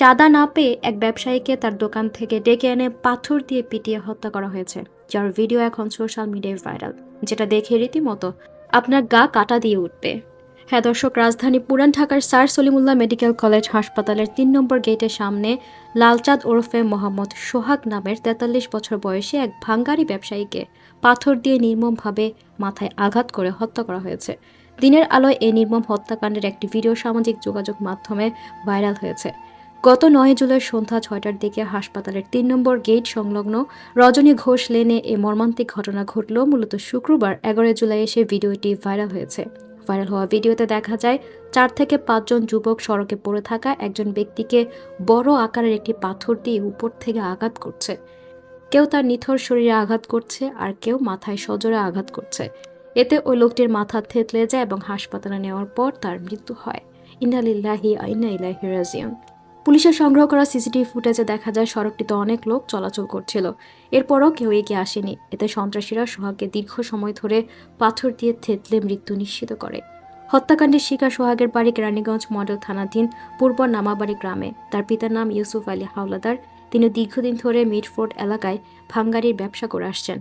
চাঁদা না পেয়ে এক ব্যবসায়ীকে তার দোকান থেকে ডেকে এনে পাথর দিয়ে পিটিয়ে হত্যা করা হয়েছে, যার ভিডিও এখন সোশ্যাল মিডিয়ায় ভাইরাল, যেটা দেখে রীতিমতো আপনার গা কাটা দিয়ে উঠবে। হ্যাঁ দর্শক, রাজধানী পুরান ঢাকার স্যার সলিমুল্লাহ মেডিকেল কলেজ হাসপাতালের তিন নম্বর গেটের সামনে লালচাঁদ ওরফে মোহাম্মদ সোহাগ নামের তেতাল্লিশ বছর বয়সী এক ভাঙ্গারি ব্যবসায়ীকে পাথর দিয়ে নির্মমভাবে মাথায় আঘাত করে হত্যা করা হয়েছে। দিনের আলোয় এই নির্মম হত্যাকাণ্ডের একটি ভিডিও সামাজিক যোগাযোগ মাধ্যমে ভাইরাল হয়েছে। গত নয় জুলাই সন্ধ্যা ছয়টার দিকে হাসপাতালের তিন নম্বর গেট সংলগ্ন রজনী ঘোষ লেনে এ মর্মান্তিক ঘটনা ঘটল। মূলত শুক্রবার এগারো জুলাই এসে ভিডিওটি ভাইরাল হয়েছে। ভাইরাল হওয়া ভিডিওতে দেখা যায়, চার থেকে পাঁচজন যুবক সড়কে পড়ে থাকা একজন ব্যক্তিকে বড় আকারের একটি পাথর দিয়ে উপর থেকে আঘাত করছে। কেউ তার নিথর শরীরে আঘাত করছে আর কেউ মাথায় সজোরে আঘাত করছে। এতে ওই লোকটির মাথা থেতলে যায় এবং হাসপাতালে নেওয়ার পর তার মৃত্যু হয়। ইন্নালিল্লাহি আইনা ইলাহি রাজিয়ান পুলিশের সংগ্রহ করা সিসিটিভি ফুটেজে দেখা যায় সড়কটিতে অনেক লোক চলাচল করছিল। এরপরও কেউ এগিয়ে আসেনি। এতে সন্ত্রাসীরা সোহাগকে দীর্ঘ সময় ধরে পাথর দিয়ে থেতলে মৃত্যু নিশ্চিত করে। হত্যাকাণ্ডের শিকার সোহাগের বাড়ি কেরানীগঞ্জ মডেল থানাধীন পূর্ব নামাবাড়ি গ্রামে। তার পিতার নাম ইউসুফ আলী হাওলাদার। তিনি দীর্ঘদিন ধরে মিডফোর্ড এলাকায় ভাঙ্গারির ব্যবসা করে আসছেন।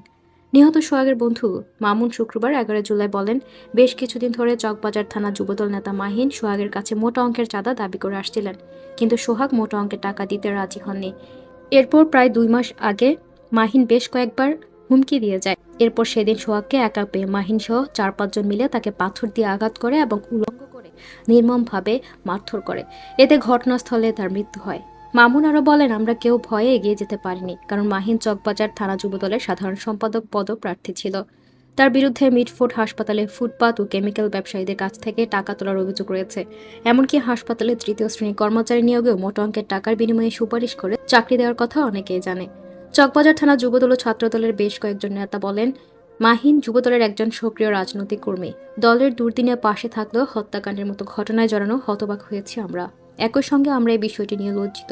নিহত সোহাগের বন্ধু মামুন শুক্রবার এগারো জুলাই বলেন, বেশ কিছুদিন ধরে চকবাজার থানা যুবদল নেতা মাহিন সোহাগের কাছে মোটা অঙ্কের চাঁদা দাবি করে আসছিলেন, কিন্তু সোহাগ মোটা অঙ্কের টাকা দিতে রাজি হননি। এরপর প্রায় দুই মাস আগে মাহিন বেশ কয়েকবার হুমকি দিয়ে যায়। এরপর সেদিন সোহাগকে একা পেয়ে মাহিন সহ চার পাঁচজন মিলে তাকে পাথর দিয়ে আঘাত করে এবং উলঙ্গ করে নির্মমভাবে মারধর করে। এতে ঘটনাস্থলে তার মৃত্যু হয়। মামুন আরও বলেন, আমরা কেউ ভয়ে এগিয়ে যেতে পারিনি, কারণ মাহিন চকবাজার থানা যুবদলের সাধারণ সম্পাদক পদপ্রার্থী ছিল। তার বিরুদ্ধে মিটফোর্ড হাসপাতালে ফুটপাত ও কেমিক্যাল ব্যবসায়ীদের কাছ থেকে টাকা তোলার অভিযোগ রয়েছে। এমনকি হাসপাতালে তৃতীয় শ্রেণি কর্মচারী নিয়োগেও মোট অঙ্কের টাকার বিনিময়ে সুপারিশ করে চাকরি দেওয়ার কথা অনেকেই জানে। চকবাজার থানা যুবদল ও ছাত্রদলের বেশ কয়েকজন নেতা বলেন, মাহিন যুবদলের একজন সক্রিয় রাজনৈতিক কর্মী। দলের দুর্দিনে পাশে থাকলেও হত্যাকাণ্ডের মতো ঘটনায় জড়ানো হতবাক হয়েছি আমরা। একই সঙ্গে আমরা এই বিষয়টি নিয়ে লজ্জিত।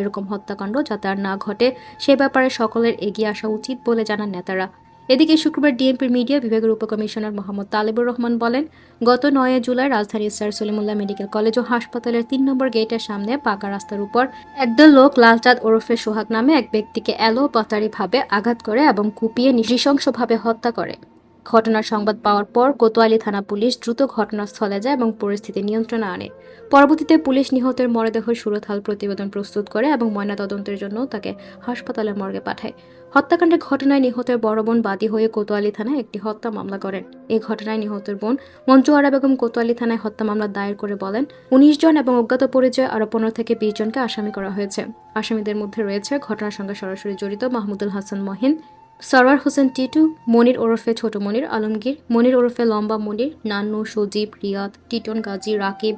এরকম হত্যাকাণ্ড যাতে আর না ঘটে, সে ব্যাপারে সকলের এগিয়ে আসা উচিত বলে জানান নেতারা। এদিকে শুক্রবার ডিএমপির মিডিয়া বিভাগের উপকমিশনার মোহাম্মদ তালেবুর রহমান বলেন, গত নয় জুলাই রাজধানীর স্যার সলিমুল্লাহ মেডিকেল কলেজ ও হাসপাতালের তিন নম্বর গেটের সামনে পাকা রাস্তার উপর একদল লোক লালচাঁদ ওরফে সোহাগ নামে এক ব্যক্তিকে এলো পাতারিভাবে আঘাত করে এবং কুপিয়ে নৃশংসভাবে হত্যা করে। ঘটনার সংবাদ পাওয়ার পর কোতোয়ালি থানা পুলিশ দ্রুত ঘটনাস্থলে যায় এবং পরিস্থিতি নিয়ন্ত্রণে আনে। পরবর্তীতে পুলিশ নিহতের মরদেহ সুরথাল প্রতিবেদন প্রস্তুত করে এবং ময়নাতদন্তের জন্য তাকে হাসপাতালে মর্গে পাঠায়। হত্যাকাণ্ডের ঘটনায় নিহতের বড় বোন বাদী হয়ে কোতোয়ালি থানায় একটি হত্যা মামলা করেন। এই ঘটনায় নিহতের বোন মঞ্জু আরা বেগম কোতোয়ালি থানায় হত্যা মামলা দায়ের করে বলেন, উনিশ জন এবং অজ্ঞাত পরিচয় আরও পনেরো থেকে বিশ জনকে আসামি করা হয়েছে। আসামিদের মধ্যে রয়েছে ঘটনার সঙ্গে সরাসরি জড়িত মাহমুদুল হাসান মহিন সরওয়ার হোসেন টিটু, মনির ওরফে ছোট মনির আলমগীর, মনির ওরফে লম্বা মনির, নান্নু, সজীব, রিয়াদ, টিটন, গাজী, রাকিব,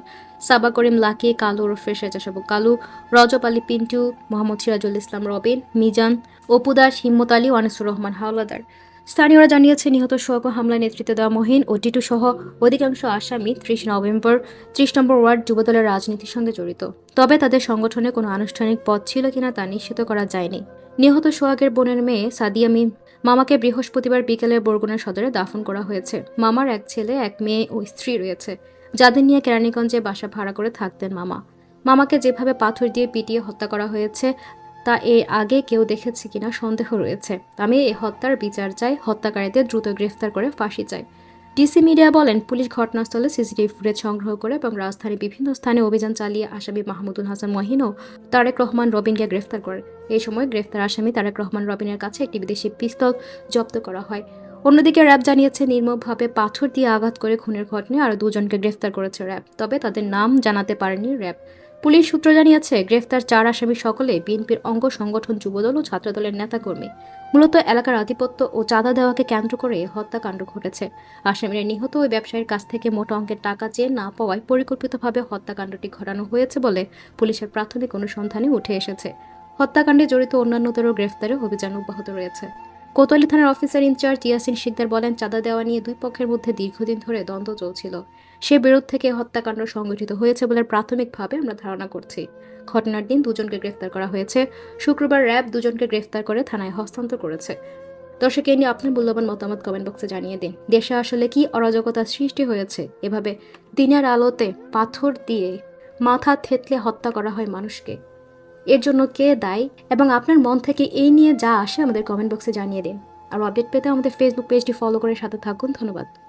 সাবা করিম, লাকি, কালু ওরফে স্বেচ্ছাসেবক কালু, রজব আলী পিন্টু, মোহাম্মদ সিরাজুল ইসলাম, রবিন, মিজান অপুদাস হিম্মত আলী, ওয়ানিসুর রহমান হাওলাদার। স্থানীয়রা জানিয়েছে, নিহত সোহাগ হামলায় নেতৃত্ব দেওয়া মহিন ও টিটু সহ অধিকাংশ আসামি ত্রিশ নভেম্বর, ত্রিশ নম্বর ওয়ার্ড যুবদলের রাজনীতির সঙ্গে জড়িত। তবে তাদের সংগঠনে কোনো আনুষ্ঠানিক পদ ছিল কিনা তা নিশ্চিত করা যায়নি। নিহত সোহাগের বোনের মেয়ে সাদিয়া মিম মামাকে বৃহস্পতিবার বিকেলে বরগুনা সদরে দাফন করা হয়েছে। মামার এক ছেলে, এক মেয়ে ও স্ত্রী রয়েছে। যাদের নিয়ে কেরানীগঞ্জে বাসা ভাড়া করে থাকতেন মামা। মামাকে যেভাবে পাথর দিয়ে পিটিয়ে হত্যা করা হয়েছে, তা এর আগে কেউ দেখেছে কিনা সন্দেহ রয়েছে। আমি এই হত্যার বিচার চাই, হত্যাকারীদের দ্রুত গ্রেফতার করে ফাঁসি চাই। ডিসি মিডিয়া বলেন, পুলিশ ঘটনাস্থলে সিসিটিভি ফুটেজ সংগ্রহ করে এবং রাজধানীর বিভিন্ন স্থানে অভিযান চালিয়ে আসামি মাহমুদুল হাসান মহিন ও তারেক রহমান রবিনকে গ্রেফতার করে। এই সময় গ্রেফতার আসামি তারেক রহমান রবিনের কাছে একটি বিদেশি পিস্তল জব্দ করা হয়। অন্যদিকে র্যাব জানিয়েছে, নির্মমভাবে পাথর দিয়ে আঘাত করে খুনের ঘটনায় আরও দুজনকে গ্রেফতার করেছে র্যাব, তবে তাদের নাম জানাতে পারেনি র্যাব। পুলিশ সূত্র জানিয়েছে, গ্রেফতার চার আসামি সকলে বিএনপির অঙ্গ সংগঠন যুবদল ও ছাত্রদলের নেতাকর্মী। মূলত এলাকার আধিপত্য ও চাঁদা দেওয়াকে কেন্দ্র করে হত্যাকাণ্ড ঘটেছে। আসামিরা নিহত ওই ব্যবসায়ীর কাছ থেকে মোটা অঙ্কের টাকা চেয়ে না পাওয়ায় পরিকল্পিতভাবে হত্যাকাণ্ডটি ঘটানো হয়েছে বলে পুলিশের প্রাথমিক অনুসন্ধানে উঠে এসেছে। হত্যাকাণ্ডে জড়িত অন্যান্যদেরও গ্রেফতারে অভিযান অব্যাহত রয়েছে। কোতোয়ালি থানার অফিসার ইনচার্জ ইয়াসিন শিকদার বলেন, চাঁদা দেওয়া নিয়ে দুই পক্ষের মধ্যে দীর্ঘদিন ধরে দ্বন্দ্ব চলছিল। সে বিরোধ থেকে হত্যাকাণ্ড সংগঠিত হয়েছে বলে প্রাথমিকভাবে আমরা ধারণা করছি। ঘটনার দিন দুজনকে গ্রেফতার করা হয়েছে। শুক্রবার র্যাব দুজনকে গ্রেফতার করে থানায় হস্তান্তর করেছে। দর্শক, এ নিয়ে আপনার মূল্যবান মতামত কমেন্ট বক্সে জানিয়ে দিন। দেশে আসলে কি অরাজকতা সৃষ্টি হয়েছে? এভাবে দিনের আলোতে পাথর দিয়ে মাথা থেতলে হত্যা করা হয় মানুষকে। এর জন্য কে দায়ী এবং আপনার মন থেকে এই নিয়ে যা আসে আমাদের কমেন্ট বক্সে জানিয়ে দিন। আর আপডেট পেতে আমাদের ফেসবুক পেজটি ফলো করে সাথে থাকুন। ধন্যবাদ।